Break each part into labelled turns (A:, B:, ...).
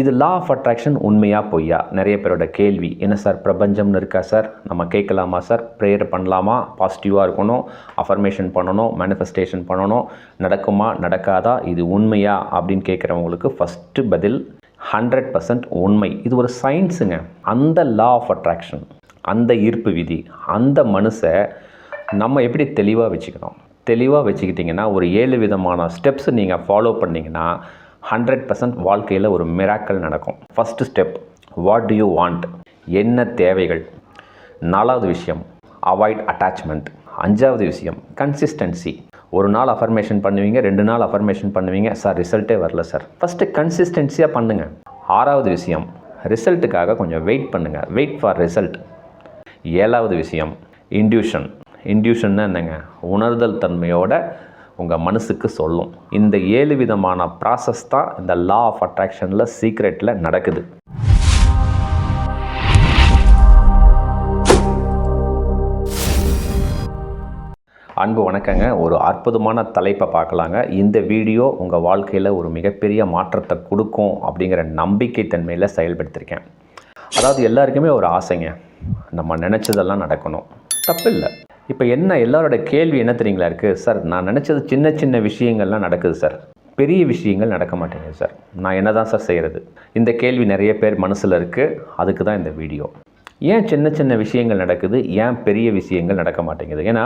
A: இது law of attraction உண்மையா பொய்யா? நிறைய பேரோட கேள்வி. என்ன சார் பிரபஞ்சம்னு இருக்கா சார்? நம்ம கேட்கலாமா சார்? ப்ரேயர் பண்ணலாமா? பாசிட்டிவாக இருக்கணும். அஃபர்மேஷன் பண்ணணும். மேனிஃபெஸ்டேஷன் பண்ணணும். நடக்குமா? நடக்காதா? இது உண்மையா? அப்படின்னு கேட்குறவங்களுக்கு ஃபஸ்ட்டு பதில் ஹண்ட்ரட் பர்சன்ட் உண்மை. இது ஒரு சயின்ஸுங்க அந்த லா ஆஃப் அட்ராக்ஷன் அந்த ஈர்ப்பு விதி அந்த மனுஷை நம்ம எப்படி தெளிவாக வச்சுக்கணும்? தெளிவாக வச்சுக்கிட்டிங்கன்னா ஒரு ஏழு விதமான ஸ்டெப்ஸ் நீங்கள் ஃபாலோ பண்ணிங்கன்னா ஹண்ட்ரட் பர்சன்ட் வாழ்க்கையில் ஒரு மிராக்கல் நடக்கும். First step what do you want என்ன தேவைகள்? நாலாவது விஷயம் அவாய்ட் அட்டாச்மெண்ட் அஞ்சாவது விஷயம் கன்சிஸ்டன்சி ஒரு நாள் அஃபர்மேஷன் பண்ணுவீங்க ரெண்டு நாள் அஃபர்மேஷன் பண்ணுவீங்க. சார் ரிசல்ட்டே வரல சார் ஃபஸ்ட்டு கன்சிஸ்டன்சியாக பண்ணுங்கள் ஆறாவது விஷயம் ரிசல்ட்டுக்காக கொஞ்சம் வெயிட் பண்ணுங்கள் வெயிட் ஃபார் ரிசல்ட் ஏழாவது விஷயம் இன்டியூஷன் இன்டியூஷன்னா என்னங்க? உணர்தல் தன்மையோட உங்கள் மனசுக்கு சொல்லும். இந்த ஏழு விதமான ப்ராசஸ் தான் இந்த லா ஆஃப் அட்ராக்ஷனில் சீக்ரெட்டில் நடக்குது. அன்பு வணக்கங்க. ஒரு அற்புதமான தலைப்பை பார்க்கலாங்க. இந்த வீடியோ உங்கள் வாழ்க்கையில் ஒரு மிகப்பெரிய மாற்றத்தை கொடுக்கும் அப்படிங்கிற நம்பிக்கை தன்மையில் செயல்படுத்தியிருக்கேன் அதாவது எல்லாருக்குமே ஒரு ஆசைங்க. நம்ம நினச்சதெல்லாம் நடக்கணும். தப்பில்லை. இப்போ என்ன எல்லாரோட கேள்வி என்ன தெரியுங்களா இருக்குது சார் நான் நினச்சது சின்ன சின்ன விஷயங்கள்லாம் நடக்குது சார். பெரிய விஷயங்கள் நடக்க மாட்டேங்குது சார். நான் என்ன தான் சார் செய்கிறது இந்த கேள்வி நிறைய பேர் மனசில் இருக்குது அதுக்கு தான் இந்த வீடியோ. ஏன் சின்ன சின்ன விஷயங்கள் நடக்குது? ஏன் பெரிய விஷயங்கள் நடக்க மாட்டேங்குது? ஏன்னா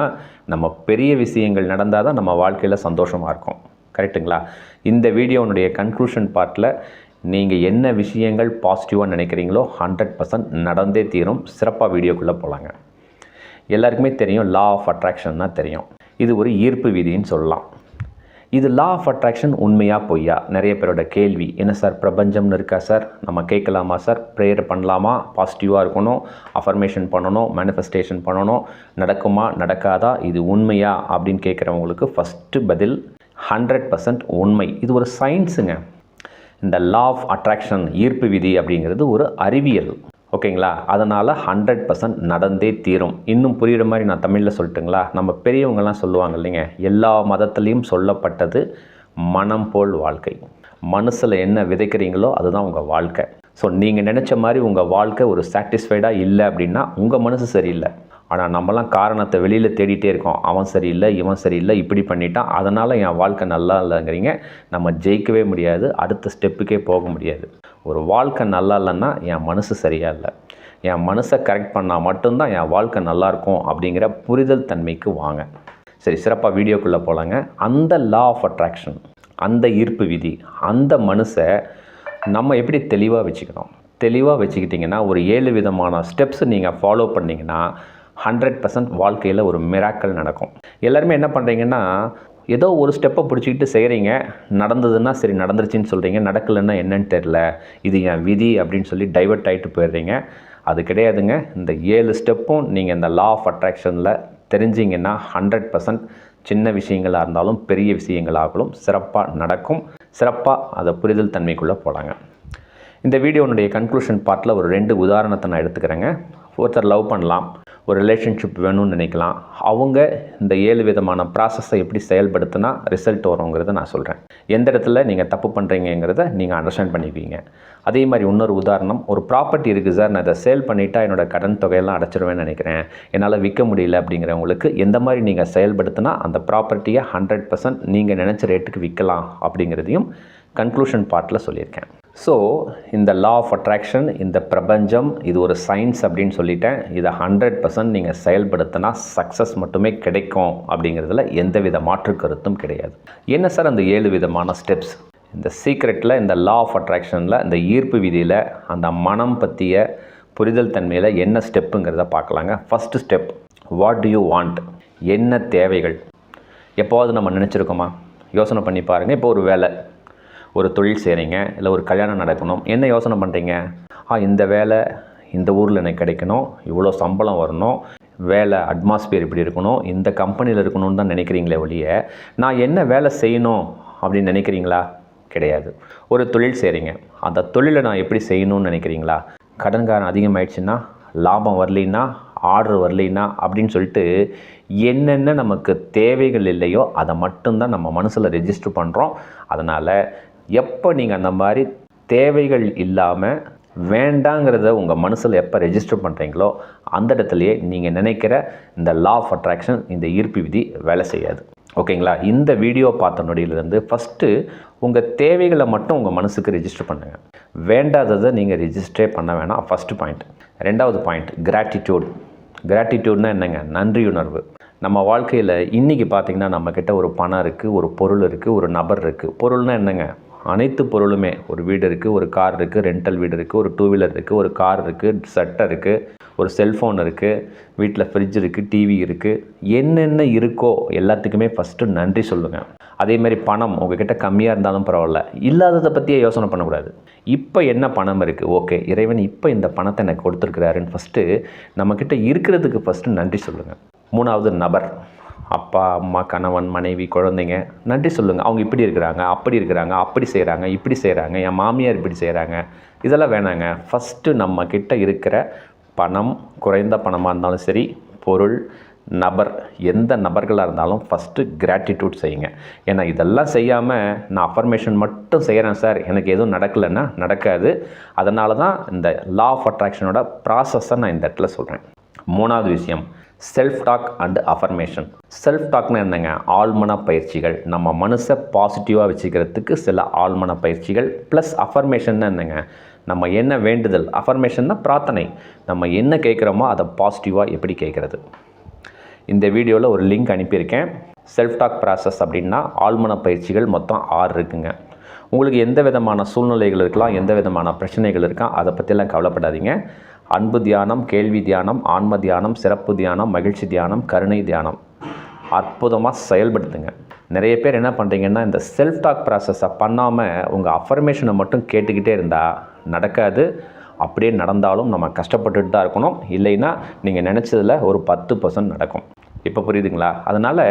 A: நம்ம பெரிய விஷயங்கள் நடந்தால் தான் நம்ம வாழ்க்கையில் சந்தோஷமாக இருக்கும். கரெக்டுங்களா இந்த வீடியோனுடைய கன்க்ளூஷன் பார்ட்டில் நீங்கள் என்ன விஷயங்கள் பாசிட்டிவாக நினைக்கிறீங்களோ ஹண்ட்ரட் பர்சன்ட் நடந்தே தீரும். சிறப்பாக வீடியோக்குள்ளே போகலாங்க எல்லாருக்குமே தெரியும் லா ஆஃப் அட்ராக்ஷன் தான் தெரியும். இது ஒரு ஈர்ப்பு விதின்னு சொல்லலாம். இது லா ஆஃப் அட்ராக்ஷன் உண்மையாக பொய்யா? நிறைய பேரோட கேள்வி என்ன சார் பிரபஞ்சம்னு இருக்கா சார்? நம்ம கேட்கலாமா சார்? ப்ரேயர் பண்ணலாமா? பாசிட்டிவாக இருக்கணும் அஃபர்மேஷன் பண்ணணும் மேனிஃபெஸ்டேஷன் பண்ணணும் நடக்குமா நடக்காதா? இது உண்மையா? அப்படின்னு கேட்குறவங்களுக்கு ஃபஸ்ட்டு பதில் ஹண்ட்ரட் பர்சன்ட் உண்மை. இது ஒரு சயின்ஸுங்க இந்த லா ஆஃப் அட்ராக்ஷன் ஈர்ப்பு விதி அப்படிங்கிறது ஒரு அறிவியல். ஓகேங்களா? அதனால் ஹண்ட்ரட் பர்சன்ட் நடந்தே தீரும். இன்னும் புரிகிற மாதிரி நான் தமிழில் சொல்லட்டுங்களா? நம்ம பெரியவங்கெல்லாம் சொல்லுவாங்க இல்லைங்க எல்லா மதத்துலேயும் சொல்லப்பட்டது மனம் போல் வாழ்க்கை. மனசில் என்ன விதைக்கிறீங்களோ அதுதான் உங்கள் வாழ்க்கை. ஸோ நீங்கள் நினச்ச மாதிரி உங்கள் வாழ்க்கை ஒரு சாட்டிஸ்ஃபைடாக இல்லை அப்படின்னா உங்கள் மனசு சரியில்லை. ஆனால் நம்மலாம் காரணத்தை வெளியில் தேடிட்டே இருக்கோம். அவன் சரியில்லை இவன் சரியில்லை இப்படி பண்ணிட்டான். அதனால் என் வாழ்க்கை நல்லா இல்லைங்கிறீங்க. நம்ம ஜெயிக்கவே முடியாது. அடுத்த ஸ்டெப்புக்கே போக முடியாது. ஒரு வாழ்க்கை நல்லா இல்லைன்னா என் மனசு சரியாக இல்லை. என் மனசை கரெக்ட் பண்ணால் மட்டும்தான் என் வாழ்க்கை நல்லாயிருக்கும் அப்படிங்கிற புரிதல் தன்மைக்கு வாங்க. சரி சிறப்பாக வீடியோக்குள்ளே போகலாங்க அந்த லா ஆஃப் அட்ராக்ஷன் அந்த ஈர்ப்பு விதி அந்த மனுஷை நம்ம எப்படி தெளிவாக வச்சுக்கணும்? தெளிவாக வச்சுக்கிட்டிங்கன்னா ஒரு ஏழு விதமான ஸ்டெப்ஸ் நீங்கள் ஃபாலோ பண்ணிங்கன்னா ஹண்ட்ரட் பர்சன்ட் வாழ்க்கையில் ஒரு மிராக்கல் நடக்கும். எல்லாருமே என்ன பண்ணுறீங்கன்னா ஏதோ ஒரு ஸ்டெப்பை பிடிச்சிக்கிட்டு செய்கிறீங்க நடந்ததுன்னா சரி நடந்துருச்சுன்னு சொல்கிறீங்க நடக்கலைன்னா என்னன்னு தெரில இது என் விதி அப்படின்னு சொல்லி டைவர்ட் ஆகிட்டு போயிடுறீங்க. அது கிடையாதுங்க. இந்த ஏழு ஸ்டெப்பும் நீங்கள் இந்த லா ஆஃப் அட்ராக்ஷனில் தெரிஞ்சிங்கன்னா ஹண்ட்ரட் பர்சன்ட் சின்ன விஷயங்களாக இருந்தாலும் பெரிய விஷயங்களாகலும் சிறப்பாக நடக்கும். சிறப்பாக அதை புரிதல் தன்மைக்குள்ளே போகலாங்க இந்த வீடியோனுடைய கன்க்ளூஷன் பார்ட்டில் ஒரு ரெண்டு உதாரணத்தை நான் எடுத்துக்கிறேங்க. ஒருத்தர் லவ் பண்ணலாம். ஒரு ரிலேஷன்ஷிப் வேணும்னு நினைக்கலாம். அவங்க இந்த ஏழு விதமான ப்ராசஸை எப்படி செயல்படுத்தினா ரிசல்ட் வருங்கிறத நான் சொல்கிறேன் எந்த இடத்துல நீங்கள் தப்பு பண்ணுறீங்கிறத நீங்கள் அண்டர்ஸ்டாண்ட் பண்ணிக்குவீங்க. அதே மாதிரி இன்னொரு உதாரணம் ஒரு ப்ராப்பர்ட்டி இருக்குது சார் நான் இதை சேல் பண்ணிவிட்டா என்னோடய கடன் தொகையெல்லாம் அடைச்சிருவேன்னு நினைக்கிறேன். என்னால் விற்க முடியல அப்படிங்கிறவங்களுக்கு எந்த மாதிரி நீங்கள் செயல்படுத்தினா அந்த ப்ராப்பர்ட்டியை ஹண்ட்ரட் பர்சன்ட் நீங்கள் நினச்ச ரேட்டுக்கு விற்கலாம் அப்படிங்கிறதையும் கன்க்ளூஷன் பார்ட்டில் சொல்லியிருக்கேன். ஸோ இந்த லா ஆஃப் அட்ராக்ஷன் இந்த பிரபஞ்சம் இது ஒரு சயின்ஸ் அப்படின்னு சொல்லிட்டேன். இதை ஹண்ட்ரட் பர்சன்ட் நீங்கள் செயல்படுத்தினா சக்ஸஸ் மட்டுமே கிடைக்கும் அப்படிங்கிறதுல எந்தவித மாற்று கருத்தும் கிடையாது. என்ன சார் அந்த ஏழு விதமான ஸ்டெப்ஸ் இந்த சீக்ரெட்டில் இந்த லா ஆஃப் அட்ராக்ஷனில் இந்த ஈர்ப்பு விதியில் அந்த மனம் பற்றிய புரிதல் தன்மையில் என்ன ஸ்டெப்புங்கிறத பார்க்கலாங்க. First step what do you want என்ன தேவைகள்? எப்போவாது நம்ம நினச்சிருக்கோமா? யோசனை பண்ணி பாருங்கள் இப்போ ஒரு வேலை. ஒரு தொழில் செய்கிறீங்க இல்லை ஒரு கல்யாணம் நடக்கணும் என்ன யோசனை பண்ணுறீங்க ஆ இந்த வேலை இந்த ஊரில் எனக்கு கிடைக்கணும் இவ்வளோ சம்பளம் வரணும் வேலை அட்மாஸ்பியர் இப்படி இருக்கணும் இந்த கம்பெனியில் இருக்கணும்னு தான் நினைக்கிறீங்களே ஒழிய நான் என்ன வேலை செய்யணும் அப்படின்னு நினைக்கிறீங்களா? கிடையாது. ஒரு தொழில் செய்கிறீங்க அந்த தொழிலை நான் எப்படி செய்யணும்னு நினைக்கிறீங்களா? கடன்காரன் அதிகமாகிடுச்சுன்னா லாபம் வரலின்னா ஆர்டர் வரலின்னா அப்படின்னு சொல்லிட்டு என்னென்ன நமக்கு தேவைகள் இல்லையோ அதை மட்டும்தான் நம்ம மனசில் ரெஜிஸ்டர் பண்ணுறோம் அதனால் எப்போ நீங்கள் அந்த மாதிரி தேவைகள் இல்லாமல் வேண்டாங்கிறத உங்கள் மனசில் எப்போ ரெஜிஸ்டர் பண்ணுறீங்களோ அந்த இடத்துலையே நீங்கள் நினைக்கிற இந்த லா ஆஃப் அட்ராக்ஷன் இந்த ஈர்ப்பு விதி வேலை செய்யாது. ஓகேங்களா? இந்த வீடியோ பார்த்த நொடியிலிருந்து ஃபஸ்ட்டு உங்கள் தேவைகளை மட்டும் உங்கள் மனசுக்கு ரெஜிஸ்டர் பண்ணுங்கள் வேண்டாததை நீங்கள் ரெஜிஸ்டரே பண்ண வேணாம். ஃபஸ்ட்டு பாயிண்ட் ரெண்டாவது பாயிண்ட் கிராட்டிடியூட் கிராட்டிடியூட்னா என்னங்க? நன்றியுணர்வு. நம்ம வாழ்க்கையில் இன்றைக்கி பார்த்திங்கன்னா நம்மக்கிட்ட ஒரு பணம் இருக்குது ஒரு பொருள் இருக்குது ஒரு நபர் இருக்குது பொருள்னால் என்னங்க? அனைத்து பொருளுமே. ஒரு வீடு இருக்குது ஒரு கார் இருக்குது ரெண்டல் வீடு இருக்குது ஒரு டூ வீலர் இருக்குது ஒரு கார் இருக்குது சட்டை இருக்குது ஒரு செல்ஃபோன் இருக்குது வீட்டில் ஃப்ரிட்ஜ் இருக்குது டிவி இருக்குது என்னென்ன இருக்கோ எல்லாத்துக்குமே ஃபஸ்ட்டு நன்றி சொல்லுங்கள் அதே மாதிரி பணம் உங்ககிட்ட கம்மியாக இருந்தாலும் பரவாயில்ல. இல்லாததை பற்றியே யோசனை பண்ணக்கூடாது. இப்போ என்ன பணம் இருக்குது ஓகே இறைவன் இப்போ இந்த பணத்தை எனக்கு கொடுத்துருக்குறாருன்னு ஃபஸ்ட்டு நம்மக்கிட்ட இருக்கிறதுக்கு ஃபஸ்ட்டு நன்றி சொல்லுங்கள் மூணாவது நபர். அப்பா அம்மா கணவன் மனைவி குழந்தைங்க நன்றி சொல்லுங்கள் அவங்க இப்படி இருக்கிறாங்க அப்படி இருக்கிறாங்க அப்படி செய்கிறாங்க இப்படி செய்கிறாங்க என் மாமியார் இப்படி செய்கிறாங்க இதெல்லாம் வேணாங்க. ஃபஸ்ட்டு நம்ம கிட்ட இருக்கிற பணம் குறைந்த பணமாக இருந்தாலும் சரி பொருள் நபர் எந்த நபர்களாக இருந்தாலும் ஃபஸ்ட்டு கிராட்டிடியூட் செய்யுங்க. ஏன்னா இதெல்லாம் செய்யாமல் நான் அஃபர்மேஷன் மட்டும் செய்கிறேன் சார் எனக்கு எதுவும் நடக்கலைன்னா நடக்காது. அதனால தான் இந்த லா ஆஃப் அட்ராக்ஷனோட ப்ராசஸை நான் இந்த இடத்துல சொல்கிறேன் மூணாவது விஷயம் self talk and affirmation self டாக்னா என்னங்க? ஆழ்மன பயிற்சிகள். நம்ம மனசை பாசிட்டிவாக வச்சுக்கிறதுக்கு சில ஆழ்மன பயிற்சிகள். ப்ளஸ் அஃபர்மேஷன் என்னங்க? நம்ம என்ன வேண்டுதல்? அஃபர்மேஷன்னா பிரார்த்தனை. நம்ம என்ன கேட்குறோமோ அதை பாசிட்டிவாக எப்படி கேட்குறது? இந்த வீடியோவில் ஒரு லிங்க் அனுப்பியிருக்கேன். செல்ஃப் டாக் ப்ராசஸ் அப்படின்னா ஆழ்மன பயிற்சிகள் மொத்தம் ஆறு இருக்குங்க. உங்களுக்கு எந்த விதமான சூழ்நிலைகள் இருக்கலாம் எந்த விதமான பிரச்சனைகள் இருக்கலாம் அதை பற்றியெல்லாம் கவலைப்படாதீங்க. அன்பு தியானம் கேள்வி தியானம் ஆன்ம தியானம் சிறப்பு தியானம் மகிழ்ச்சி தியானம் கருணை தியானம். அற்புதமாக செயல்படுத்துங்க. நிறைய பேர் என்ன பண்ணுறீங்கன்னா இந்த செல்ஃப் டாக் ப்ராசஸை பண்ணாமல் உங்கள் அஃபர்மேஷனை மட்டும் கேட்டுக்கிட்டே இருந்தால் நடக்காது. அப்படியே நடந்தாலும் நம்ம கஷ்டப்பட்டுட்டு தான் இருக்கணும். இல்லைன்னா நீங்கள் நினச்சதில் ஒரு பத்து பர்சன்ட் நடக்கும். இப்போ புரியுதுங்களா? அதனால்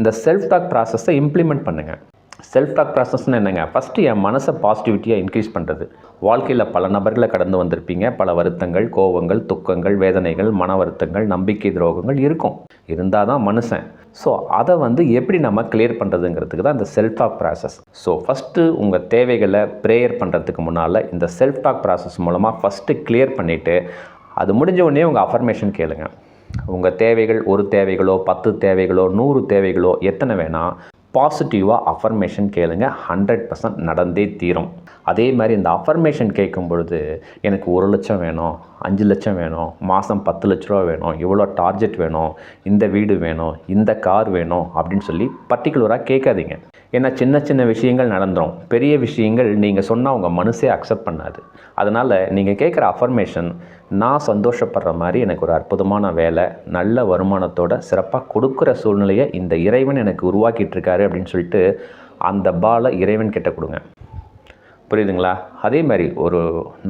A: இந்த செல்ஃப் டாக் ப்ராசஸை இம்ப்ளிமெண்ட் பண்ணுங்கள் செல்ஃப் டாக் ப்ராசஸ்னு என்னங்க? ஃபஸ்ட்டு என் மனசை பாசிட்டிவிட்டியாக இன்க்ரீஸ் பண்ணுறது வாழ்க்கையில் பல நபர்களை கடந்து வந்திருப்பீங்க. பல வருத்தங்கள் கோவங்கள் துக்கங்கள் வேதனைகள் மன வருத்தங்கள் நம்பிக்கை துரோகங்கள் இருக்கும். இருந்தால் தான் மனுஷன். ஸோ அதை வந்து எப்படி நம்ம கிளியர் பண்ணுறதுங்கிறதுக்கு தான் இந்த self talk process so first உங்கள் தேவைகளை ப்ரேயர் பண்ணுறதுக்கு முன்னால் இந்த செல்ஃப் டாக் ப்ராசஸ் மூலமாக ஃபஸ்ட்டு கிளியர் பண்ணிவிட்டு அது முடிஞ்ச உடனே உங்கள் அஃபர்மேஷன் கேளுங்க. உங்கள் தேவைகள் ஒரு தேவைகளோ பத்து தேவைகளோ நூறு தேவைகளோ எத்தனை வேணால் பாசிட்டிவாக அஃபர்மேஷன் கேளுங்க. ஹண்ட்ரட் பர்சன்ட் நடந்தே தீரும். அதே மாதிரி இந்த அஃபர்மேஷன் கேட்கும் பொழுது எனக்கு ஒரு லட்சம் வேணும் அஞ்சு லட்சம் வேணும் மாதம் பத்து லட்ச ரூபா வேணும் இவ்வளோ டார்ஜெட் வேணும் இந்த வீடு வேணும் இந்த கார் வேணும் அப்படின்னு சொல்லி பர்டிகுலராக கேட்காதீங்க. ஏன்னா சின்ன சின்ன விஷயங்கள் நடந்துடும் பெரிய விஷயங்கள் நீங்கள் சொன்னால் உங்கள் மனசே அக்செப்ட் பண்ணாது. அதனால் நீங்கள் கேட்குற அஃபர்மேஷன் நான் சந்தோஷப்படுற மாதிரி எனக்கு ஒரு அற்புதமான வேலை நல்ல வருமானத்தோட சிறப்பாக கொடுக்குற சூழ்நிலையை இந்த இறைவன் எனக்கு உருவாக்கிட்டு இருக்காரு அப்படின்னு சொல்லிட்டு அந்த பாலை இறைவன் கிட்ட கொடுங்க. புரியுதுங்களா? அதே மாதிரி ஒரு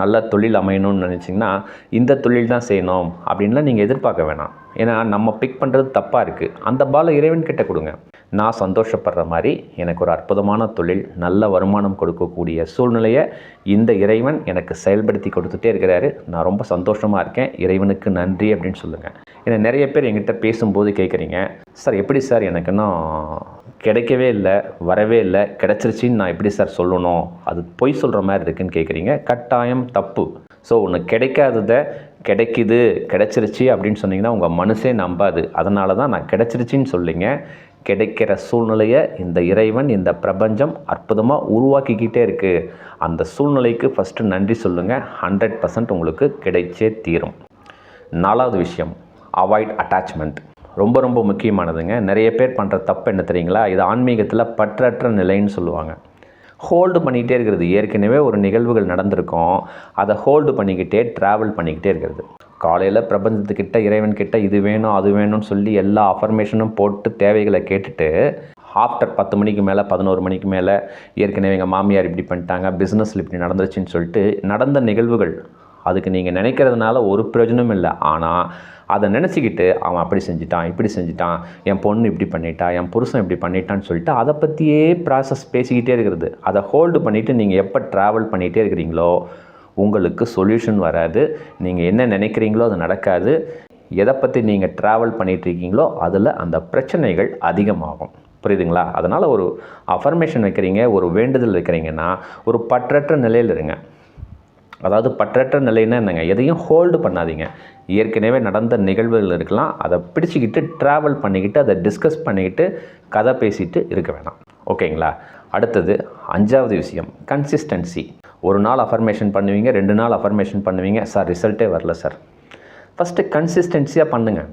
A: நல்ல தொழில் அமையணும்னு நினச்சிங்கன்னா இந்த தொழில் தான் செய்யணும் அப்படின்லாம் நீங்கள் எதிர்பார்க்க வேணாம். ஏன்னா நம்ம பிக் பண்ணுறது தப்பாக இருக்குது அந்த பாலை இறைவன் கிட்ட கொடுங்க. நான் சந்தோஷப்படுற மாதிரி எனக்கு ஒரு அற்புதமான தொழில் நல்ல வருமானம் கொடுக்கக்கூடிய சூழ்நிலையை இந்த இறைவன் எனக்கு செயல்படுத்தி கொடுத்துட்டே இருக்கிறாரு. நான் ரொம்ப சந்தோஷமாக இருக்கேன். இறைவனுக்கு நன்றி அப்படின்னு சொல்லுங்கள் ஏன்னா நிறைய பேர் எங்கிட்ட பேசும்போது கேட்குறீங்க சார் எப்படி சார் எனக்கு இன்னும் கிடைக்கவே இல்லை வரவே இல்லை கிடச்சிருச்சின்னு நான் எப்படி சார் சொல்லணும்? அது பொய் சொல்கிற மாதிரி இருக்குன்னு கேட்குறீங்க. கட்டாயம் தப்பு. ஸோ ஒன்று கிடைக்காததை கிடைக்குது கிடச்சிருச்சு அப்படின்னு சொன்னீங்கன்னா உங்கள் மனசே நம்பாது. அதனால தான் நான் கிடச்சிருச்சின்னு சொல்லிங்க. கிடைக்கிற சூழ்நிலையை இந்த இறைவன் இந்த பிரபஞ்சம் அற்புதமாக உருவாக்கிக்கிட்டே இருக்குது அந்த சூழ்நிலைக்கு ஃபஸ்ட்டு நன்றி சொல்லுங்கள் ஹண்ட்ரட் பர்சன்ட் உங்களுக்கு கிடைச்சே தீரும். நாலாவது விஷயம் அவாய்ட் அட்டாச்மெண்ட் ரொம்ப ரொம்ப முக்கியமானதுங்க. நிறைய பேர் பண்ணுற தப்பு என்ன தெரியுங்களா? இது ஆன்மீகத்தில் பற்றற்ற நிலைன்னு சொல்லுவாங்க. ஹோல்டு பண்ணிக்கிட்டே இருக்கிறது. ஏற்கனவே ஒரு நிகழ்வுகள் நடந்திருக்கும். அதை ஹோல்டு பண்ணிக்கிட்டே ட்ராவல் பண்ணிக்கிட்டே இருக்கிறது. காலையில் பிரபஞ்சத்துக்கிட்ட இறைவன் கிட்ட இது வேணும் அது வேணும்னு சொல்லி எல்லா அஃபர்மேஷனும் போட்டு தேவைகளை கேட்டுட்டு ஆஃப்டர் பத்து மணிக்கு மேலே பதினோரு மணிக்கு மேலே ஏற்கனவே எங்கள் மாமியார் இப்படி பண்ணிட்டாங்க பிஸ்னஸில் இப்படி நடந்துருச்சுன்னு சொல்லிட்டு நடந்த நிகழ்வுகள் அதுக்கு நீங்கள் நினைக்கிறதுனால ஒரு பிரயோஜனமும் இல்லை. ஆனால் அதை நினச்சிக்கிட்டு அவன் அப்படி செஞ்சிட்டான் இப்படி செஞ்சிட்டான் என் பொண்ணு இப்படி பண்ணிட்டா என் புருஷன் இப்படி பண்ணிட்டான்னு சொல்லிட்டு அதை பற்றியே ப்ராசஸ் பேசிக்கிட்டே இருக்கிறது. அதை ஹோல்டு பண்ணிவிட்டு நீங்கள் எப்போ ட்ராவல் பண்ணிகிட்டே இருக்கிறீங்களோ உங்களுக்கு சொல்யூஷன் வராது. நீங்கள் என்ன நினைக்கிறீங்களோ அது நடக்காது. எதை பற்றி நீங்கள் ட்ராவல் பண்ணிகிட்ருக்கீங்களோ அதில் அந்த பிரச்சனைகள் அதிகமாகும். புரியுதுங்களா? அதனால் ஒரு அஃபர்மேஷன் வைக்கிறீங்க ஒரு வேண்டுதல் வைக்கிறீங்கன்னா ஒரு பற்றற்ற நிலையில் இருங்க. அதாவது பற்றற்ற நிலைன்னா என்னங்க? எதையும் ஹோல்டு பண்ணாதீங்க. ஏற்கனவே நடந்த நிகழ்வுகள் இருக்கலாம். அதை பிடிச்சிக்கிட்டு ட்ராவல் பண்ணிக்கிட்டு அதை டிஸ்கஸ் பண்ணிக்கிட்டு கதை பேசிட்டு இருக்க வேணாம். ஓகேங்களா? அடுத்தது அஞ்சாவது விஷயம் கன்சிஸ்டன்சி ஒரு நாள் அஃபர்மேஷன் பண்ணுவீங்க ரெண்டு நாள் அஃபர்மேஷன் பண்ணுவீங்க. சார் ரிசல்ட்டே வரல சார் ஃபஸ்ட்டு கன்சிஸ்டன்சியாக பண்ணுங்கள்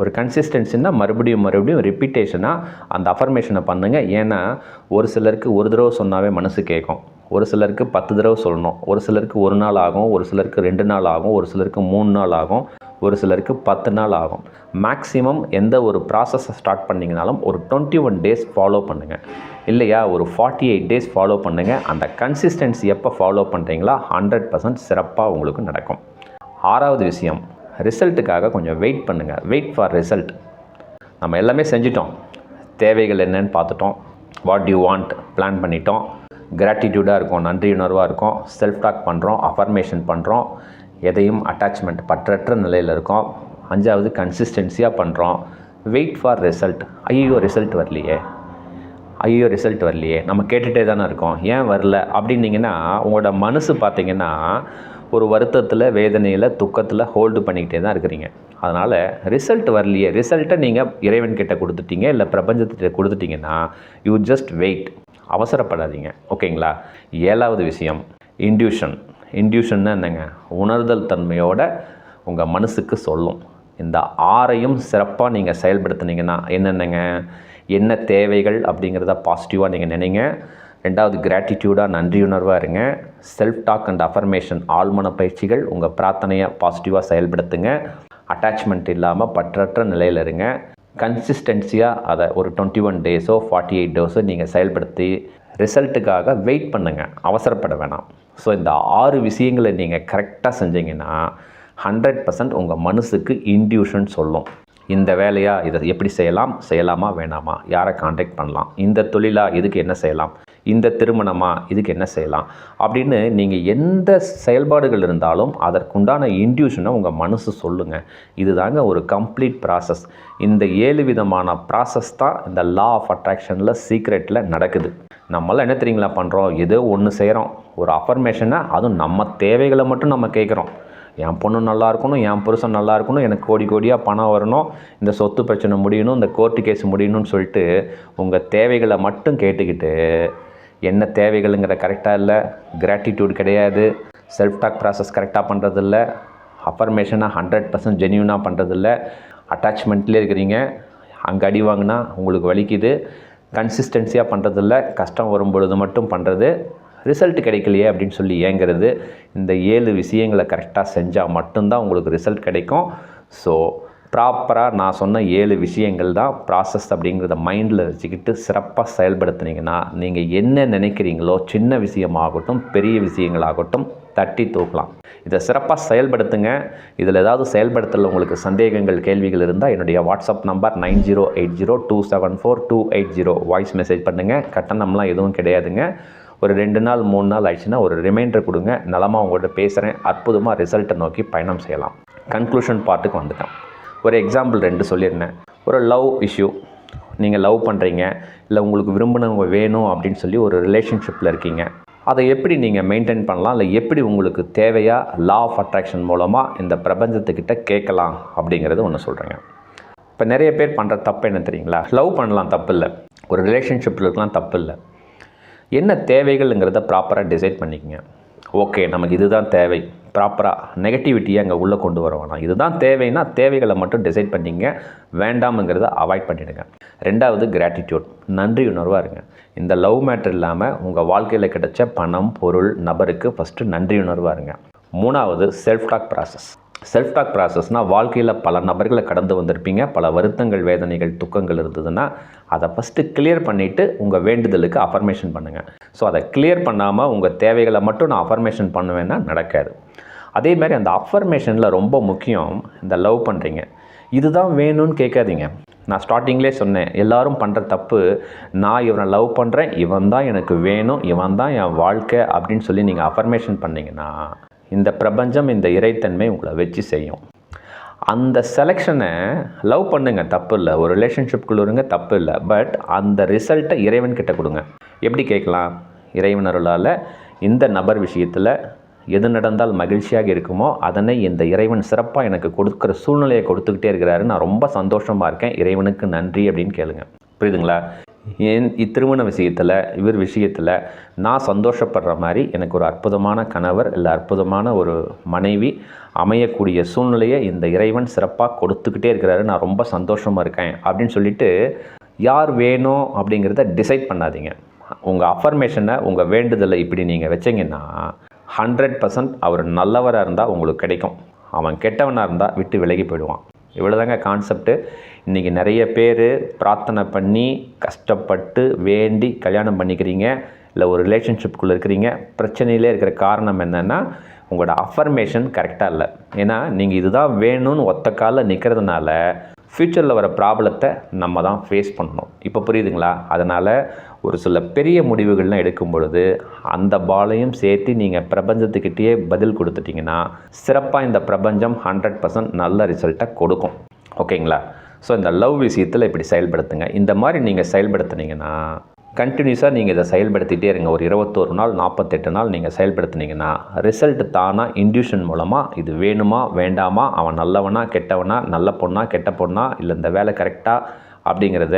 A: ஒரு கன்சிஸ்டன்சின்னா மறுபடியும் மறுபடியும் ரிப்பீட்டேஷனாக அந்த அஃபர்மேஷனை பண்ணுங்கள் ஏன்னா ஒரு சிலருக்கு ஒரு தடவை சொன்னாவே மனசு கேட்கும் ஒரு சிலருக்கு பத்து தடவை சொல்லணும். ஒரு சிலருக்கு ஒரு நாள் ஆகும் ஒரு சிலருக்கு ரெண்டு நாள் ஆகும் ஒரு சிலருக்கு மூணு நாள் ஆகும். ஒரு சிலருக்கு பத்து நாள் ஆகும். மேக்ஸிமம் எந்த ஒரு ப்ராசஸை ஸ்டார்ட் பண்ணிங்கனாலும் ஒரு டுவெண்ட்டி ஒன் டேஸ் ஃபாலோ பண்ணுங்கள் இல்லையா? ஒரு ஃபார்ட்டி எயிட் டேஸ் ஃபாலோ பண்ணுங்கள் அந்த கன்சிஸ்டன்சி எப்போ ஃபாலோ பண்ணுறீங்களா ஹண்ட்ரட் பர்சன்ட் சிறப்பாக உங்களுக்கு நடக்கும். ஆறாவது விஷயம் ரிசல்ட்டுக்காக கொஞ்சம் வெயிட் பண்ணுங்கள் வெயிட் ஃபார் ரிசல்ட் நம்ம எல்லாமே செஞ்சிட்டோம். தேவைகள் என்னன்னு பார்த்துட்டோம். வாட் யூ வாண்ட் பிளான் பண்ணிட்டோம். கிராட்டிடியூடாக இருக்கும். நன்றி உணர்வாக இருக்கும். செல்ஃப் டாக் பண்ணுறோம் அஃபர்மேஷன் பண்ணுறோம் எதையும் அட்டாச்மெண்ட் பற்றற்ற நிலையில் இருக்கோம். அஞ்சாவது கன்சிஸ்டன்சியாக பண்ணுறோம் வெயிட் ஃபார் ரிசல்ட் ஐயோ ரிசல்ட் வரலையே. ஐயோ ரிசல்ட் வரலையே. நம்ம கேட்டுகிட்டே தானே இருக்கோம். ஏன் வரல? அப்படின்னீங்கன்னா உங்களோட மனசு பார்த்தீங்கன்னா ஒரு வருத்தத்தில் வேதனையில் துக்கத்தில் ஹோல்டு பண்ணிக்கிட்டே தான் இருக்கிறீங்க. அதனால் ரிசல்ட் வரலையே. ரிசல்ட்டை நீங்கள் இறைவன் கிட்ட கொடுத்துட்டீங்க இல்லை பிரபஞ்சத்திட்ட கொடுத்துட்டிங்கன்னா யூ ஜஸ்ட் வெயிட் அவசரப்படாதீங்க. ஓகேங்களா ஏழாவது விஷயம் இன்டியூஷன் இன்டியூஷன்னா என்னங்க? உணர்தல் தன்மையோட உங்கள் மனசுக்கு சொல்லும். இந்த ஆறையும் சிறப்பாக நீங்கள் செயல்படுத்துனீங்கன்னா என்னென்னங்க? என்ன தேவைகள் அப்படிங்கிறத பாசிட்டிவாக நீங்கள் நினைங்க. ரெண்டாவது கிராட்டிடியூடாக நன்றியுணர்வாக இருங்க. செல்ஃப் டாக் அண்ட் அஃபர்மேஷன் ஆழ்மன பயிற்சிகள் உங்கள் பிரார்த்தனையை பாசிட்டிவாக செயல்படுத்துங்க. அட்டாச்மெண்ட் இல்லாமல் பற்றற்ற நிலையில் இருங்க. கன்சிஸ்டன்சியாக அதை ஒரு டுவெண்ட்டி ஒன் டேஸோ ஃபார்ட்டி எயிட் டேஸோ நீங்கள் செயல்படுத்தி ரிசல்ட்டுக்காக வெயிட் பண்ணுங்கள் அவசரப்பட வேணாம். ஸோ இந்த ஆறு விஷயங்களை நீங்கள் கரெக்டாக செஞ்சீங்கன்னா ஹண்ட்ரட் பர்சன்ட் உங்கள் மனசுக்கு இன்டியூஷன் சொல்லும். இந்த வேலையாக இதை எப்படி செய்யலாம் செய்யலாமா வேணாமா யாரை காண்டாக்ட் பண்ணலாம் இந்த தொழிலாக இதுக்கு என்ன செய்யலாம்? இந்த திருமணமா? இதுக்கு என்ன செய்யலாம்? அப்படின்னு நீங்கள் எந்த செயல்பாடுகள் இருந்தாலும் அதற்குண்டான இன்டியூஷனை உங்கள் மனசு சொல்லுங்கள் இதுதாங்க ஒரு கம்ப்ளீட் ப்ராசஸ் இந்த ஏழு விதமான ப்ராசஸ் தான் இந்த லா ஆஃப் அட்ராக்ஷனில் சீக்ரெட்டில் நடக்குது. நம்மளாம் என்ன தெரியுங்களா பண்ணுறோம் ஏதோ ஒன்று செய்கிறோம் ஒரு அஃபர்மேஷனை அதுவும் நம்ம தேவைகளை மட்டும் நம்ம கேட்குறோம். என் பொண்ணு நல்லா இருக்கணும் என் புருஷன் நல்லா இருக்கணும் எனக்கு கோடி கோடியாக பணம் வரணும் இந்த சொத்து பிரச்சனை முடியணும் இந்த கோர்ட்டு கேஸ் முடியணும்னு சொல்லிட்டு உங்கள் தேவைகளை மட்டும் கேட்டுக்கிட்டு என்ன தேவைகளுங்கிற கரெக்டாக இல்லை. கிராட்டிடியூட் கிடையாது. செல்ஃப் டாக் ப்ராசஸ் கரெக்டாக பண்ணுறதில்ல. அஃபர்மேஷனாக ஹண்ட்ரட் பர்சன்ட் ஜென்யூனாக பண்ணுறதில்ல. அட்டாச்மெண்ட்லேயே இருக்கிறீங்க. அங்கே அடி வாங்கினா உங்களுக்கு வலிக்குது. கன்சிஸ்டன்சியாக பண்ணுறதில்ல. கஷ்டம் வரும் பொழுது மட்டும் பண்ணுறது. ரிசல்ட் கிடைக்கலையே அப்படின்னு சொல்லி ஏங்குறது. இந்த ஏழு விஷயங்களை கரெக்டாக செஞ்சால் மட்டும்தான் உங்களுக்கு ரிசல்ட் கிடைக்கும். ஸோ ப்ராப்பராக நான் சொன்ன ஏழு விஷயங்கள் தான் ப்ராசஸ் அப்படிங்கிறத மைண்டில் வச்சுக்கிட்டு சிறப்பாக செயல்படுத்துனீங்கன்னா நீங்கள் என்ன நினைக்கிறீங்களோ சின்ன விஷயமாகட்டும் பெரிய விஷயங்களாகட்டும் தட்டி தூக்கலாம். இதை சிறப்பாக செயல்படுத்துங்க. இதில் ஏதாவது செயல்படுத்தல உங்களுக்கு சந்தேகங்கள் கேள்விகள் இருந்தால் என்னுடைய WhatsApp number nine zero eight zero two seven four two eight zero voice message பண்ணுங்கள் கட்டணம்லாம் எதுவும் கிடையாதுங்க. ஒரு ரெண்டு நாள் மூணு நாள் ஆயிடுச்சுன்னா ஒரு ரிமைண்டர் கொடுங்க. நலமாக உங்கள்கிட்ட பேசுகிறேன் அற்புதமாக ரிசல்ட்டை நோக்கி பயணம் செய்யலாம். கன்க்ளூஷன் பார்ட்டுக்கு வந்துட்டேன் ஒரு எக்ஸாம்பிள் ரெண்டு சொல்லியிருந்தேன். ஒரு லவ் இஷ்யூ நீங்கள் லவ் பண்ணுறீங்க இல்லை உங்களுக்கு விரும்பினவங்க வேணும் அப்படின்னு சொல்லி ஒரு ரிலேஷன்ஷிப்பில் இருக்கீங்க. அதை எப்படி நீங்கள் மெயின்டைன் பண்ணலாம்? இல்லை எப்படி உங்களுக்கு தேவையாக லா ஆஃப் அட்ராக்ஷன் மூலமாக இந்த பிரபஞ்சத்துக்கிட்ட கேட்கலாம் அப்படிங்கிறது ஒன்று சொல்கிறேங்க இப்போ நிறைய பேர் பண்ணுற தப்பு என்ன தெரியுங்களா? லவ் பண்ணலாம் தப்பு இல்லை. ஒரு ரிலேஷன்ஷிப்பில் இருக்கலாம் தப்பு இல்லை. என்ன தேவைகள்ங்கிறத ப்ராப்பராக டிசைட் பண்ணிக்கோங்க. ஓகே நமக்கு இதுதான் தேவை. ப்ராப்பராக நெகட்டிவிட்டியை அங்கே உள்ளே கொண்டு வர வேணாம் இதுதான் தேவைன்னா தேவைகளை மட்டும் டிசைட் பண்ணிங்க. வேண்டாமுங்கிறத அவாய்ட் பண்ணிடுங்க. ரெண்டாவது கிராட்டிடியூட் நன்றி உணர்வாக இருங்க. இந்த லவ் மேட்ரு இல்லாமல் உங்கள் வாழ்க்கையில் கிடைச்ச பணம் பொருள் நபருக்கு ஃபஸ்ட்டு நன்றி உணர்வாக இருங்க. மூணாவது self talk process self talk ப்ராசஸ்னால் வாழ்க்கையில் பல நபர்களை கடந்து வந்திருப்பீங்க. பல வருத்தங்கள் வேதனைகள் துக்கங்கள் இருந்ததுன்னா அதை ஃபஸ்ட்டு கிளியர் பண்ணிவிட்டு உங்கள் வேண்டுதலுக்கு அஃபர்மேஷன் பண்ணுங்கள் ஸோ அதை கிளியர் பண்ணாமல் உங்கள் தேவைகளை மட்டும் நான் அஃபர்மேஷன் பண்ணுவேன்னா நடக்காது. அதே மாதிரி அந்த அஃபர்மேஷனில் ரொம்ப முக்கியம் இந்த லவ் பண்ணுறீங்க இதுதான் வேணும்னு கேட்காதீங்க. நான் ஸ்டார்டிங்லேயே சொன்னேன் எல்லாரும் பண்ணுற தப்பு நான் இவனை லவ் பண்ணுறேன் இவன் தான் எனக்கு வேணும் இவன் தான் என் வாழ்க்கை அப்படின்னு சொல்லி நீங்கள் அஃபர்மேஷன் பண்ணிங்கன்னா இந்த பிரபஞ்சம் இந்த இறைத்தன்மை உங்களை வச்சு செய்யும். அந்த செலெக்ஷனை லவ் பண்ணுங்க தப்பு இல்லை. ஒரு ரிலேஷன்ஷிப்குள்ள இருங்க தப்பு இல்லை. பட் அந்த ரிசல்ட்டை இறைவன் கிட்ட கொடுங்க. எப்படி கேட்கலாம்? இறைவன் அருளால் இந்த நபர் விஷயத்தில் எது நடந்தால் மகிழ்ச்சியாக இருக்குமோ அதனை இந்த இறைவன் சிறப்பாக எனக்கு கொடுக்குற சூழ்நிலையை கொடுத்துக்கிட்டே இருக்கிறாரு. நான் ரொம்ப சந்தோஷமாக இருக்கேன். இறைவனுக்கு நன்றி அப்படின்னு கேளுங்க. புரியுதுங்களா? என் இத்திருமண விஷயத்தில் இவர் விஷயத்தில் நான் சந்தோஷப்படுற மாதிரி எனக்கு ஒரு அற்புதமான கணவர் இல்லை அற்புதமான ஒரு மனைவி அமையக்கூடிய சூழ்நிலையை இந்த இறைவன் சிறப்பாக கொடுத்துக்கிட்டே இருக்கிறாரு. நான் ரொம்ப சந்தோஷமாக இருக்கேன் அப்படின்னு சொல்லிட்டு யார் வேணும் அப்படிங்கிறத டிசைட் பண்ணாதீங்க. உங்கள் அஃபர்மேஷனை உங்கள் வேண்டுதலை இப்படி நீங்கள் வச்சிங்கன்னா ஹண்ட்ரட் பர்சன்ட் அவர் நல்லவராக இருந்தால் உங்களுக்கு கிடைக்கும். அவன் கெட்டவனாக இருந்தால் விட்டு விலகி போயிடுவான். இவ்வளோதாங்க கான்செப்ட்டு இன்றைக்கி நிறைய பேர் பிரார்த்தனை பண்ணி கஷ்டப்பட்டு வேண்டி கல்யாணம் பண்ணிக்கிறீங்க இல்லை ஒரு ரிலேஷன்ஷிப்குள்ளே இருக்கிறீங்க பிரச்சனையிலே இருக்கிற காரணம் என்னென்னா உங்களோட அஃபர்மேஷன் கரெக்டாக இல்லை. ஏன்னா நீங்கள் இதுதான் வேணும்னு ஒத்த காலில் நிற்கிறதுனால ஃப்யூச்சரில் வர ப்ராப்ளத்தை நம்ம தான் ஃபேஸ் பண்ணணும். இப்போ புரியுதுங்களா? அதனால் ஒரு சில பெரிய முடிவுகள்லாம் எடுக்கும் பொழுது அந்த பாலையும் சேர்த்து நீங்கள் பிரபஞ்சத்துக்கிட்டேயே பதில் கொடுத்துட்டிங்கன்னா சிறப்பாக இந்த பிரபஞ்சம் ஹண்ட்ரட் பர்சன்ட் நல்ல ரிசல்ட்டை கொடுக்கும். ஓகேங்களா? ஸோ இந்த லவ் விஷயத்தில் இப்படி செயல்படுத்துங்க. இந்த மாதிரி நீங்கள் செயல்படுத்துனீங்கன்னா கண்டினியூஸாக நீங்கள் இதை செயல்படுத்திகிட்டே இருங்க. ஒரு இருபத்தோரு நாள் நாற்பத்தெட்டு நாள் நீங்கள் செயல்படுத்துனீங்கன்னா ரிசல்ட் தானாக இன்டியூஷன் மூலமாக இது வேணுமா வேண்டாமா அவன் நல்லவனா கெட்டவனா நல்ல பொண்ணா கெட்ட பொண்ணா இல்லை இந்த வேலை கரெக்டாக அப்படிங்கிறத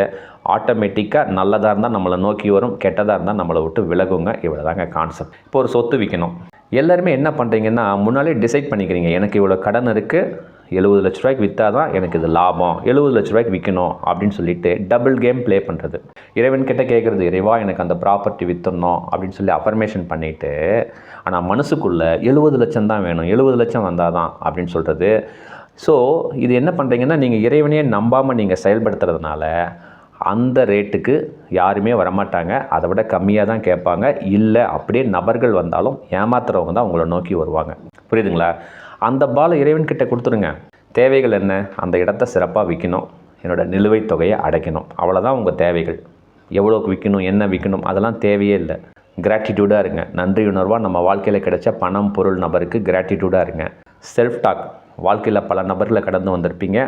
A: ஆட்டோமேட்டிக்காக நல்லதாக இருந்தால் நம்மளை நோக்கி வரும் கெட்டதாக இருந்தால் நம்மளை விட்டு விலகுங்க. இவ்வளோ தாங்க கான்செப்ட் இப்போ ஒரு சொத்து விற்கணும் எல்லாருமே என்ன பண்ணுறீங்கன்னா முன்னாலே டிசைட் பண்ணிக்கிறீங்க எனக்கு இவ்வளோ கடன் இருக்குது எழுபது லட்ச ரூபாய்க்கு விற்றா தான் எனக்கு இது லாபம் எழுபது லட்ச ரூபாய்க்கு விற்கணும் அப்படின்னு சொல்லிட்டு டபுள் கேம் ப்ளே பண்ணுறது இறைவன் கிட்ட கேட்குறது இறைவா எனக்கு அந்த ப்ராப்பர்ட்டி விற்றுணும் அப்படின்னு சொல்லி அஃபர்மேஷன் பண்ணிவிட்டு ஆனால் மனசுக்குள்ளே எழுபது லட்சம் தான் வேணும் எழுபது லட்சம் வந்தால் தான் அப்படின்னு சொல்கிறது ஸோ இது என்ன பண்ணுறீங்கன்னா நீங்கள் இறைவனையே நம்பாமல் நீங்கள் செயல்படுத்துறதுனால அந்த ரேட்டுக்கு யாருமே வரமாட்டாங்க. அதை விட கம்மியாக தான் கேட்பாங்க. இல்லை அப்படியே நபர்கள் வந்தாலும் ஏமாத்துறவங்க தான் உங்களை நோக்கி வருவாங்க. புரியுதுங்களா? அந்த பாலை இறைவன்கிட்ட கொடுத்துருங்க. தேவைகள் என்ன? அந்த இடத்த சிறப்பாக விற்கணும். என்னோடய நிலுவைத் தொகையை அடைக்கணும். அவ்வளோதான் உங்கள் தேவைகள். எவ்வளோக்கு விற்கணும் என்ன விற்கணும் அதெல்லாம் தேவையே இல்லை. கிராட்டிடியூடாக இருங்க. நன்றி உணர்வாக நம்ம வாழ்க்கையில் கிடைச்ச பணம் பொருள் நபருக்கு கிராட்டிடியூடாக இருங்க. செல்ஃப் டாக் வாழ்க்கையில் பல நபர்களை கடந்து வந்திருப்பீங்க.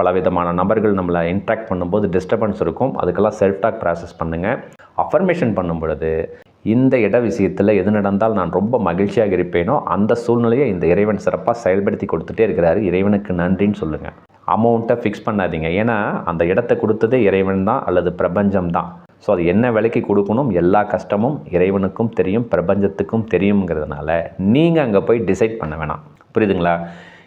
A: பல விதமான நபர்கள் நம்மளை இன்ட்ராக்ட் பண்ணும்போது டிஸ்டர்பன்ஸ் இருக்கும். அதுக்கெல்லாம் செல்ஃப் டாக் ப்ராசஸ் பண்ணுங்கள் அஃபர்மேஷன் பண்ணும் பொழுது இந்த இட விஷயத்தில் எது நடந்தால் நான் ரொம்ப மகிழ்ச்சியாக இருப்பேனோ அந்த சூழ்நிலையை இந்த இறைவன் சிறப்பாக செயல்படுத்தி கொடுத்துட்டே இருக்கிறாரு. இறைவனுக்கு நன்றின்னு சொல்லுங்கள் அமௌண்ட்டை ஃபிக்ஸ் பண்ணாதீங்க. ஏன்னா அந்த இடத்த கொடுத்ததே இறைவன் தான் அல்லது பிரபஞ்சம் தான். ஸோ அது என்ன விலைக்கு கொடுக்கணும்? எல்லா கஷ்டமும் இறைவனுக்கும் தெரியும் பிரபஞ்சத்துக்கும் தெரியுங்கிறதுனால நீங்கள் அங்கே போய் டிசைட் பண்ண வேணாம். புரியுதுங்களா?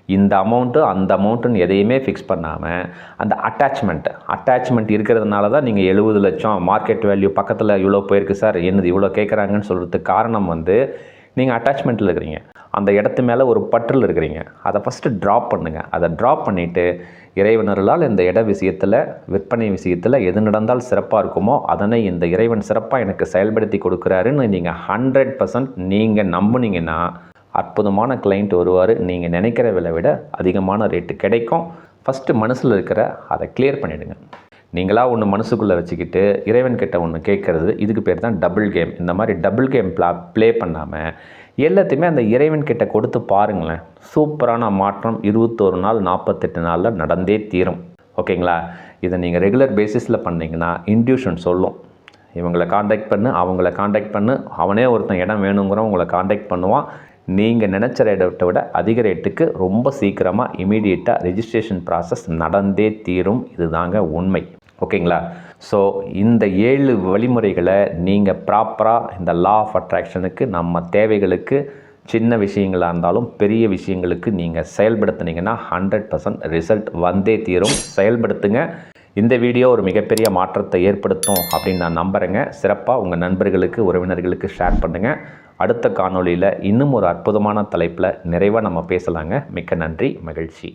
A: இந்த அமௌண்ட்டு அந்த அமௌண்ட்டுன்னு எதையுமே ஃபிக்ஸ் பண்ணாமல் அந்த அட்டாச்மெண்ட் அட்டாச்மெண்ட் இருக்கிறதுனால தான் நீங்கள் எழுபது லட்சம் மார்க்கெட் வேல்யூ பக்கத்தில் இவ்வளோ போயிருக்கு சார் என்னது இவ்வளோ கேட்குறாங்கன்னு சொல்கிறதுக்கு காரணம் வந்து நீங்கள் அட்டாச்மெண்ட்டில் இருக்கிறீங்க. அந்த இடத்து மேலே ஒரு பற்றில் இருக்கிறீங்க. அதை ஃபஸ்ட்டு ட்ராப் பண்ணுங்கள் அதை ட்ராப் பண்ணிவிட்டு இறைவனர்களால் இந்த இட விஷயத்தில் விற்பனை விஷயத்தில் எது நடந்தால் சிறப்பாக இருக்குமோ அதனை இந்த இறைவன் சிறப்பாக எனக்கு செயல்படுத்தி கொடுக்குறாருன்னு நீங்கள் ஹண்ட்ரட் பர்சன்ட் நீங்கள் நம்புனீங்கன்னா அற்புதமான கிளைண்ட் வருவார். நீங்கள் நினைக்கிற விலை விட அதிகமான ரேட்டு கிடைக்கும். ஃபஸ்ட்டு மனசில் இருக்கிற அதை கிளியர் பண்ணிவிடுங்க நீங்களாக ஒன்று மனசுக்குள்ளே வச்சுக்கிட்டு இறைவன் கிட்ட ஒன்று கேட்குறது இதுக்கு பேர் தான் டபுள் கேம் இந்த மாதிரி டபுள் கேம் ப்ளா ப்ளே பண்ணாமல் எல்லாத்தையுமே அந்த இறைவன் கிட்ட கொடுத்து பாருங்களேன். சூப்பரான மாற்றம். இருபத்தோரு நாள் நாற்பத்தெட்டு நாளில் நடந்தே தீரும். ஓகேங்களா? இதை நீங்கள் ரெகுலர் பேசிஸில் பண்ணிங்கன்னா இன்ட்யூஷன் சொல்லும். இவங்களை காண்டாக்ட் பண்ணு அவங்கள காண்டாக்ட் பண்ணு. அவனே ஒருத்தன் இடம் வேணுங்கிறவன் உங்களை காண்டாக்ட் பண்ணுவான். நீங்கள் நினச்ச ரேட்டை விட அதிக ரேட்டுக்கு ரொம்ப சீக்கிரமாக இமீடியட்டாக ரெஜிஸ்ட்ரேஷன் ப்ராசஸ் நடந்தே தீரும். இதுதாங்க உண்மை. ஓகேங்களா? ஸோ இந்த ஏழு வழிமுறைகளை நீங்கள் ப்ராப்பராக இந்த லா ஆஃப் அட்ராக்ஷனுக்கு நம்ம தேவைகளுக்கு சின்ன விஷயங்களாக இருந்தாலும் பெரிய விஷயங்களுக்கு நீங்கள் செயல்படுத்துனீங்கன்னா ஹண்ட்ரட் பர்சன்ட் ரிசல்ட் வந்தே தீரும். செயல்படுத்துங்க. இந்த வீடியோ ஒரு மிகப்பெரிய மாற்றத்தை ஏற்படுத்தும் அப்படின்னு நான் நம்புகிறேங்க சிறப்பாக உங்கள் நண்பர்களுக்கு உறவினர்களுக்கு ஷேர் பண்ணுங்கள் அடுத்த காணொளியில் இன்னும் ஒரு அற்புதமான தலைப்பில் நிறைவாக நம்ம பேசலாங்க. மிக்க நன்றி மகிழ்ச்சி.